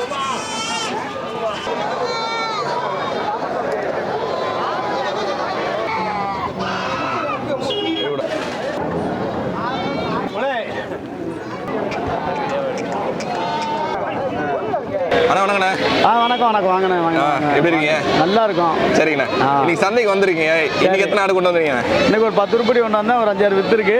বাবা அண்ணா வணக்கண்ணே ஆ வணக்கம் வணக்கம். வாங்கண்ணே வாங்க. எப்படி இருக்கீங்க? நல்லா இருக்கும் சரிங்கண்ணா. இன்னைக்கு சந்தைக்கு வந்திருக்கீங்க. இன்னைக்கு எத்தனை ஆடு கொண்டு வந்தீங்க இன்னைக்கு ஒரு பத்து ரூபாய் கொண்டு வந்தா ஒரு அஞ்சாறு வித்து இருக்கு.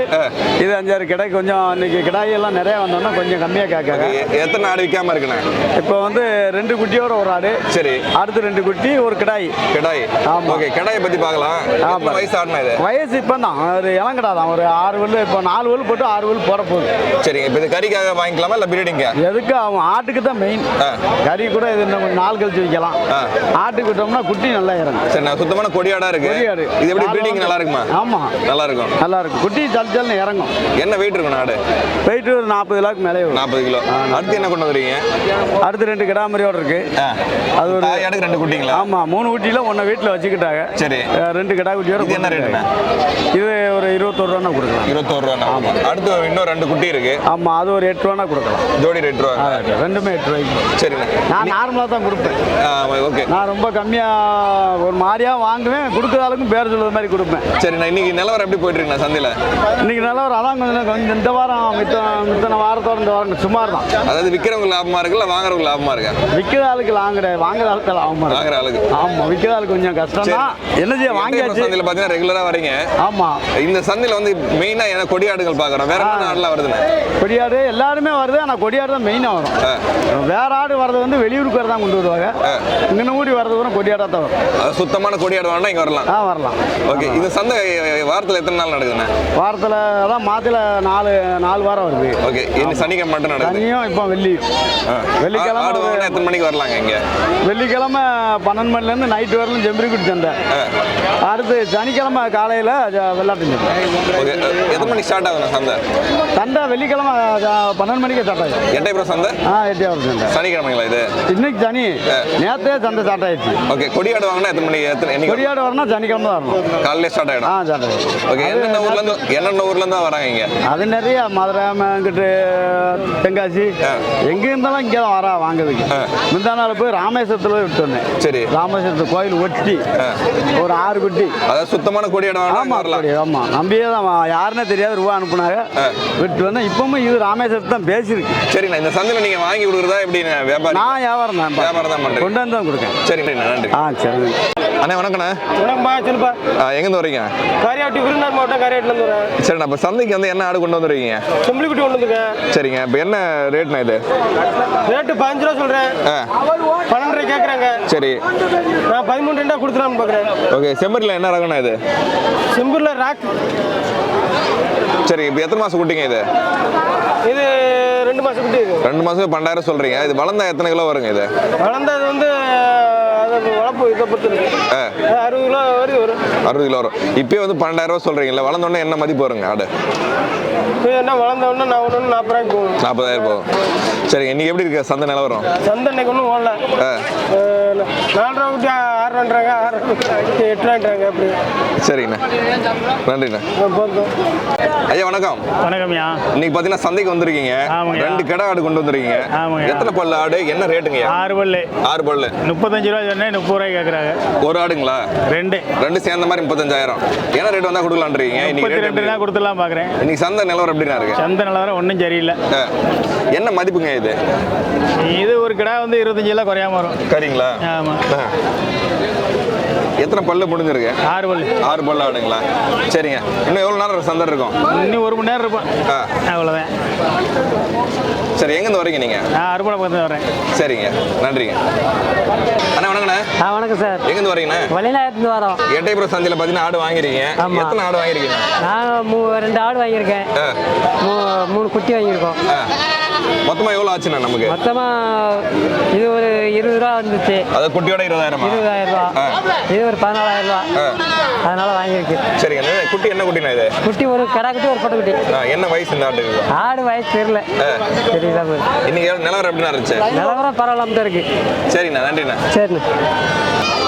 இது அஞ்சாறு கிடை கொஞ்சம் இன்னைக்கு கிடாய் எல்லாம் நிறைய வந்தோம்னா கொஞ்சம் கம்மியாக கேட்காங்க எத்தனை ஆடு விற்காம இருக்குண்ணே? இப்போ வந்து ரெண்டு குட்டியோட ஒரு ஆடு. சரி. அடுத்து ரெண்டு குட்டி ஒரு கிடாய். கிடாய். ஆமா. ஓகே. கிடாயை பத்தி பார்க்கலாம். எத்தனை வயசு ஆடுனா இது? வயசு இப்போ தான் ஒரு இளங்கடா தான் ஒரு ஆறு வல்லு இப்போ நாலு வல்லு போட்டு ஆறு வல்லு போட போகுது. சரிங்க. இப்போ இது கறிக்காக வாங்கிக்கலாமா இல்லை பிரீடிங்கா எதுக்கு? அவன் ஆட்டுக்கு தான் மெயின். கறி கூட இது கொஞ்சம் நாள் கழிச்சு வைக்கலாம். ஆட்டுக்கு விட்டோம்னா குட்டி நல்லா இறங்கும். சரி நான் சுத்தமான கொடியாடா இருக்கு. கொடியாடு. இது எப்படி பிரீடிங் நல்லா இருக்குமா? ஆமா. நல்லா இருக்கும். நல்லா இருக்கும். குட்டி ஜல் ஜல்னு இறங்கும். என்ன வெயிட் இருக்கும் ஆடு? போயிட்டு ஒரு நாற்பது லாக்கு மேலே நாற்பது கிலோ. அடுத்து என்ன கொண்டு வந்துருக்கீங்க? அடுத்து ரெண்டு கிடாமரியோட இருக்கு. ஆ. அது ஒரு ஆடுக்கு ரெண்டு குட்டிங்களா? ஆமா மூணு குட்டியில ஒன்றை வீட்டில் வச்சுக்கிட்டாங்க. சரி. ரெண்டு கிடா குட்டியோட என்ன ரேட்டுண்ணே இது ஒரு இருபத்தொரு ரூபா கொடுக்கலாம். இருபத்தோரு ரூபா அடுத்து இன்னும் ரெண்டு குட்டி இருக்கு. ஆமா அது ஒரு எட்டு ரூபா கொடுக்கலாம். ஜோடி ரெண்டு ரூபா. ரெண்டுமே எட்டு ரூபாய்க்கு. சரிண்ணே நான் நார்மலாக தான் கொடுப்பேன். ஓகே. நான் ரொம்ப கம்மியாக ஒரு மாதிரியா வாங்குவேன் கொடுக்குற ஆளுக்கும் பேர் சொல்லுற மாதிரி கொடுப்பேன். சரிண்ணா இன்னைக்கு நிலவரம் எப்படி போயிட்டு இருக்குண்ணா சந்தையில? இன்னைக்கு ஒரு அதான் கொஞ்சம் கொஞ்சம் இந்த வாரம் மித்த மித்தனை வாரத்தோட இந்த வாரம் சுமார் தான். அதாவது விற்கிறவங்க லாபமா இருக்கு இல்லை வாங்குறவங்க லாபமா இருக்கா? விற்கிற ஆளுக்கு லாங்குற வாங்குற ஆளுக்கு லாபமா இருக்கு. வாங்குற ஆளுக்கு. ஆமா விற்கிற ஆளுக்கு கொஞ்சம் கஷ்டம் தான். என்ன செய்ய வாங்கியாச்சு? சந்தையில பாத்தீங்கன்னா ரெகுலரா வரீங்க. ஆமா. இந்த சந்தையில வந்து மெயினா என்ன கொடியாடுகள் பாக்குறோம். வேற என்ன ஆடுலாம் வருதுண்ணே? கொடியாடு எல்லாருமே வருது ஆனால் கொடியாடு தான் மெயினாக வரும். வேற ஆடு வர்றது வந்து வெளியூருக்கு தான் கொண்டு வருவாங்க. இங்கே ஊடி வர்றது கூட கொடியாடாக தான் வரும். அது சுத்தமான கொடியாடு வேணா இங்க வரலாம். ஆ வரலாம். ஓகே இந்த சந்தை வாரத்துல எத்தனை நாள் நடக்குதுண்ணே வாரத்தில் அதான் மாதத்தில் நாலு நாலு வாரம் வருது. ஓகே இன்னைக்கு சனிக்கிழமை மட்டும் நடக்குது. தனியும் இப்போ வெள்ளி. ஆ. வெள்ளிக்கிழமை ஆடு வாங்கினா எத்தனை மணிக்கு வரலாங்க இங்க? வெள்ளிக்கிழமை பன்னெண்டு மணிலேருந்து நைட்டு வரலும் ஜெம்பரிக்குடி சந்தை அடுத்து சனிக்கிழமை காலையில் வெள்ளாட்டு சந்தை ஓகே எத்தனை மணிக்கு ஸ்டார்ட் ஆகுதுண்ணா சந்தை? சந்தை வெள்ளிக்கிழமை பன்னெண்டு மணிக்கு ஸ்டார்ட் ஆகும் எட்டயபுரம் சந்தை? ஆ எட்டியாவது சந்தை. சனிக்கிழமைங்களா இது? இன்னைக்கு சனி. நேற்றே சந்தை ஸ்டார்ட் ஆயிடுச்சு. ஓே கொடியாடு வாங்கினா எத்தனை மணிக்கு எத்தனை கொடியாடு வரணும் சனிக்கிழமை தான் வரணும் காலையில ஸ்டார்ட் ஆ ஆயிடும். ஸ்டார்ட் ஆயிடுச்சு ஓகே என்னென்ன ஊர்ல இருந்து என்னென்ன ஊர்ல இருந்து வராங்க இங்க? அது நிறைய மதுரை இங்கிட்டு தென்காசி. எங்க இருந்தாலும் இங்கே தான் வரா வாங்குறதுக்கு. முந்தா நாள் போய் ராமேஸ்வரத்தில் போய் விட்டு வந்தேன் சரி. ராமேஸ்வரத்து கோயில் ஒட்டி ஒரு ஆறு குட்டி. அதாவது சுத்தமான கொடியாடு வாங்கினா ஆமா நம்பியே தான் யாருன்னே தெரியாது ரூபா அனுப்புனாங்க. விட்டு வந்தேன். இப்பவும் இது ராமேஸ்வரத்து தான் பேசியிருக்கு. சரிண்ணா இந்த சந்தையில நீங்க வாங்கி கொடுக்குறதா எப்படி வியாபாரி நான் வியாபாரம் தான் வியாபாரம் தான் பண்றீங்க. கொண்டு வந்து தான் கொடுக்கேன். சரிண்ணா நன்றி ஆ சரி அண்ணா வணக்கண்ணா. வணக்கம்ப்பா சொல்லுப்பா. எங்கேருந்து வரீங்க காரியாட்டி விருதுநகர் மாவட்டம் காரியாட்டிலேருந்து வரேன் சரிண்ணா இப்போ சந்தைக்கு வந்து என்ன ஆடு கொண்டு வந்துருக்கீங்க? செம்பிளிக்குட்டி கொண்டு வந்துருக்கேன். சரிங்க இப்போ என்ன ரேட்ண்ணா இது? ரேட்டு பதினஞ்சு ரூபா சொல்கிறேன் ஆ. பன்னெண்டரை கேட்குறாங்க சரி. நான் பதிமூணு ரெண்டா கொடுத்துலான்னு பார்க்குறேன் ஓகே செம்மறியில் என்ன ரகம்ண்ணா இது? செம்பூரில் ராக். சரி இப்போ எத்தனை மாதம் குட்டிங்க இது? இது ரெண்டு மாதம் குட்டி ரெண்டு மாதம் பன்னெண்டாயிரம் சொல்கிறீங்க இது வளர்ந்தா எத்தனை கிலோ வருங்க இது? வளர்ந்தது வந்து வளர்ப்பு இதை பொறுத்து அறுபது கிலோ வரைக்கும் வரும். அறுபது கிலோ வரும். இப்போயே வந்து பன்னெண்டாயிரம் ரூபா சொல்கிறீங்களா வளர்ந்தோடனே என்ன மதிப்பு வருங்க ஆடு? என்ன வளர்ந்த உடனே நான் ஒன்று நாற்பது ரூபாய்க்கு போகும். நாற்பதாயிரம் போகும். சரிங்க இன்னைக்கு எப்படி இருக்கு? சந்தை நிலவரம் சந்தை இன்னைக்கு ஒன்றும் ஓடல. நாலு ரூபா ஆறு ரூபான்றாங்க ஆறு எட்டு ரூபான்றாங்க அப்படி. சரிங்கண்ணா. நன்றிண்ணா. ஐயா வணக்கம். வணக்கம்யா. இன்னைக்கு பார்த்தீங்கன்னா சந்தைக்கு வந்திருக்கீங்க. ரெண்டு கடை ஆடு கொண்டு வந்திருக்கீங்க. எத்தனை பல்லு ஆடு? என்ன ரேட்டுங்கய்யா? ஆறு பல்லு. ஆறு பல்லு. முப்பத்தஞ்சு ரூபா சொன்னேன் முப்பது ரூபாய் கேட்குறாங்க ஒரு ஆடுங்களா? ரெண்டு. ரெண்டு சேர்ந்த மாதிரி முப்பத்தஞ்சாயிரம். என்ன ரேட் வந்தா கொடுக்கலான்றீங்க இன்னைக்கு ரேட் ரெண்டு தான் கொடுத்துலாம் பார்க்குறேன் இன்னைக்கு சந்தை நிலவரம் எப்படிண்ணா இருக்கு? சந்தை நிலவரம் ஒன்றும் சரியில்லை. என்ன மதிப்புங்க இது? இது ஒரு கிடா வந்து இருபத்தஞ்சு எல்லாம் குறையாம வரும். சரிங்களா ஆமாம். எத்தனை பல்லு முடிஞ்சிருக்கு? ஆறு பல்லு. ஆறு பல்லு ஆடுங்களா? சரிங்க. இன்னும் எவ்வளோ நேரம் சந்தை இருக்கும்? இன்னும் ஒரு மணி நேரம் ஆ. அவ்வளோதான் சரி எங்கேருந்து வரீங்க நீங்க? நான் அறுபடை பக்கத்தில் வரேன் சரிங்க. நன்றிங்க. அண்ணா வணக்கம் சார். எங்கேருந்து வரீங்கண்ணே வெளிநாட்டுல வரோம். எட்டயபுரம் சந்தையில் பார்த்தீங்கன்னா ஆடு வாங்கிருக்கீங்க. எத்தனை ஆடு வாங்கிருக்கீங்க? நான் மூ ரெண்டு ஆடு வாங்கியிருக்கேன். மூணு குட்டி வாங்கியிருக்கோம். ஆ. மொத்தமா எவ்வளோ ஆச்சுண்ணா நமக்கு? மொத்தமாக இது ஒரு இருபது ரூபா வந்துச்சு. அது குட்டியோட இருபதாயிரமா? இருபதாயிரம் ரூபா. இது ஒரு பதினாலாயிரம் ரூபா. அதனால வாங்கியிருக்கு. சரிங்க அண்ணே, குட்டி என்ன குட்டிண்ணா இது? குட்டி ஒரு கடா குட்டி ஒரு பொட்டை குட்டி. என்ன வயசு இந்த ஆட்டுக்கு? ஆடு வயசு தெரியல. தெரியல இன்னைக்கு நிலவரம் எப்படிண்ணா இருந்துச்சு? நிலவரம் பரவாயில்லாம தான் இருக்கு. சரிண்ணா நன்றிண்ணா. சரிண்ணே.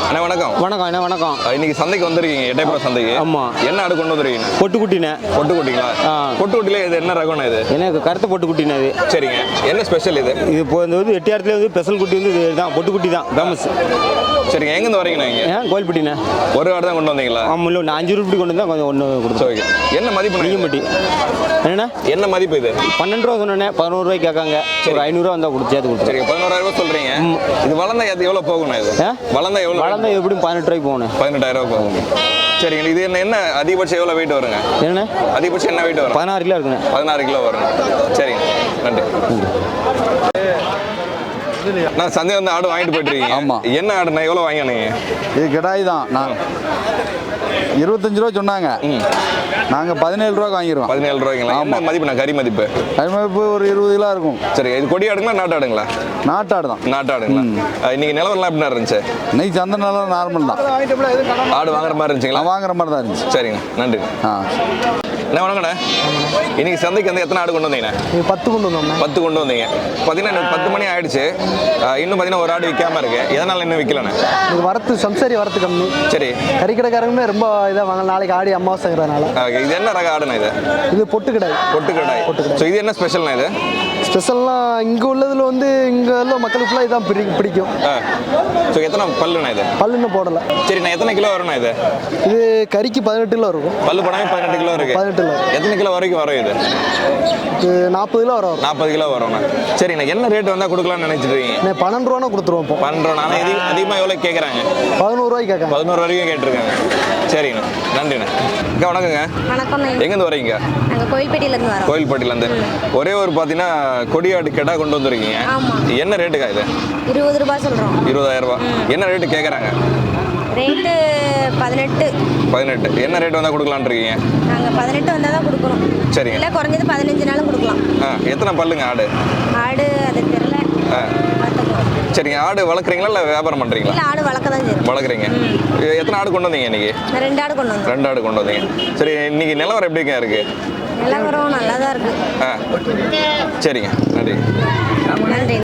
அண்ணா வணக்கம். வணக்கம் அண்ணா வணக்கம். இன்னைக்கு சந்தைக்கு வந்திருக்கீங்க எட்டயபுரம் சந்தைக்கு. ஆமா. என்ன ஆடு கொண்டு வந்துருக்கீங்க? பொட்டுக்குட்டினே பொட்டு குட்டிங்களா ஆ. பொட்டு குட்டில இது என்ன ரகம்ண்ணா இது? எனக்கு கருத்து பொட்டுக்குட்டினே இது? சரிங்க. என்ன ஸ்பெஷல் இது? இது இப்போ இந்த வந்து எட்டியாரத்துல வந்து ஸ்பெஷல் குட்டி வந்து இதுதான் பொட்டுக்குட்டி தான் ஃபேமஸ் சரிங்க. எங்கேருந்து வரீங்கண்ணா இங்க? ஏன் கோயில்பட்டினே ஒரு ஆடு தான் கொண்டு வந்தீங்களா? ஆமாம் இல்லை ஒன்று அஞ்சு ரூபாய் கொண்டு தான் கொஞ்சம் ஒன்று கொடுத்தோம் சரி. என்ன மதிப்பு நீங்கம்பட்டி என்னண்ணா? என்ன மதிப்பு இது? பன்னெண்டு ரூபா சொன்னேன் பதினோரு ரூபாய்க்கு கேட்காங்க. ஒரு ஐநூறுரூவா வந்தால் கொடுத்து சேர்த்து கொடுத்துருங்க. சரிங்க. பதினோராயிரம் ரூபாய் சொல்றீங்க. இது வளர்ந்தா எவ்வளோ போகுண்ணா இது? வளர்ந்தா எவ்வளோ வளர்ந்தா எப்படியும் பதினெட்டு ரூபாய்க்கு போகணும். பதினெட்டாயிரம் ரூபாய் போகும் சரிங்க இது என்ன என்ன அதிகபட்சம் எவ்வளோ வெயிட் வருங்க? என்னண்ணே? அதிகபட்சம் என்ன வெயிட் வரும்? பதினாறு கிலோ இருக்குண்ணே. பதினாறு கிலோ வரும். சரிங்க நன்றி. நான் சந்தை வந்து ஆடு வாங்கிட்டு போயிட்டு இருக்கீங்க. ஆமா. என்ன ஆடுண்ணா எவ்வளோ வாங்கினீங்க? இது கிடாய் தான். நான் இருபத்தஞ்சு ரூபா சொன்னாங்க. நாங்கள் பதினேழு ரூபாய்க்கு வாங்கிடுவோம் பதினேழு ரூபாய்ங்களா என்ன மதிப்பு? நான் கறி மதிப்பு அது மாதிரி இப்போ ஒரு இருபது கிலோ இருக்கும். சரி இது கொடி ஆடுங்களா நாட்டு ஆடுங்களா? நாட்டாடு தான். நாட்டு ஆடுங்களா அஹ் இன்னைக்கு நிலவரம்லாம் எப்படி இருந்துச்சு? இன்னைக்கு சந்தை நல்லா நார்மல் தான். ஆடு வாங்குற மாதிரி இருந்துச்சுங்களா? வாங்குற மாதிரி தான் இருந்துச்சு. சரிங்க. நன்றி. ஆ என்ன வணக்கண்ணே இன்னைக்கு சந்தைக்கு வந்து எத்தனை ஆடு கொண்டு வந்தீங்கண்ணே? பத்து கொண்டு வந்தோம் பத்து கொண்டு வந்தீங்க. பார்த்தீங்கன்னா பத்து மணி ஆயிடுச்சு. இன்னும் பார்த்தீங்கன்னா ஒரு ஆடு விற்காம இருக்கு. எதனால இன்னும் விற்கலண்ணே வரத்து சம்சாரி வரத்து கம்மி. சரி. கறிக்கடைக்காரங்களுமே ரொம்ப இதாக வாங்க நாளைக்கு ஆடி அமாவாசைங்கிறதுனால. இது என்ன ரக ஆடுண்ணா இது? இது பொட்டு கடை பொட்டு கடாய் ஸோ இது என்ன ஸ்பெஷல்ண்ணா இது? ஸ்பெஷல்லாம் இங்கே உள்ளதில் வந்து இங்கே உள்ள மக்களுக்கு ஃபுல்லாக இதான் பிடி பிடிக்கும். ஸோ எத்தனை பல்லுண்ணா இது? பல்லுன்னு போடலை. சரி நான் எத்தனை கிலோ வரும்ண்ணா இது? இது கறிக்கு பதினெட்டு கிலோ இருக்கும். பல்லு பணமே பதினெட்டு கிலோ இருக்கு. கிலோ எத்தனை கிலோ வரைக்கும் வரும் இது? இது நாற்பது கிலோ வரும். நாற்பது கிலோ வரும்ண்ணா சரிண்ணா என்ன ரேட் வந்தால் கொடுக்கலாம்னு நினைச்சிட்டு இருக்கீங்க? நான் பன்னெண்டு ரூபானா கொடுத்துருவோம் இப்போ. பண்றோம் ஆனால் இது அதிகமாக எவ்வளோ கேட்குறாங்க பதினோரு ரூபாய்க்கு கேட்காங்க பதினோரு வரைக்கும் கேட்டிருக்காங்க. சரிண்ணா நன்றிண்ணா. அக்கா வணக்கங்க. வணக்கம் எங்கேருந்து வரீங்க கோயில்பேட்டையிலேருந்து வரோம். கோயில்பட்டிலேருந்து ஒரே ஒரு பார்த்தீங்கன்னா கொடியாடு கெடா கொண்டு வந்திருக்கீங்க. ஆமா. என்ன ரேட்டுக்கா இது? இருபது ரூபாய் சொல்கிறோம் இருபதாயிரம் ரூபாய். என்ன ரேட்டு கேட்குறாங்க ரேட்டு பதினெட்டு. பதினெட்டு. என்ன ரேட் வந்தால் கொடுக்கலான்னு இருக்கீங்க? நாங்கள் பதினெட்டு வந்தால் தான் கொடுக்கணும். சரிங்க. இல்லை குறைஞ்சது பதினஞ்சு நாளும் கொடுக்கலாம். ஆ எத்தனை பல்லுங்க ஆடு? ஆடு அது தெரில ஆ. சரிங்க ஆடு வளர்க்குறீங்களா இல்லை வியாபாரம் பண்ணுறீங்களா இல்லை ஆடு வளர்க்க தான் செய்யும் வளர்க்குறீங்க. எத்தனை ஆடு கொண்டு வந்தீங்க இன்னைக்கு? ரெண்டு ஆடு கொண்டு வந்தோம். ரெண்டு ஆடு கொண்டு வந்தீங்க. சரி இன்னைக்கு நிலவரம் எப்படிங்க இருக்கு? நிலவரம் நல்லா தான் இருக்குது ஆ. சரிங்க நன்றி. நன்றி.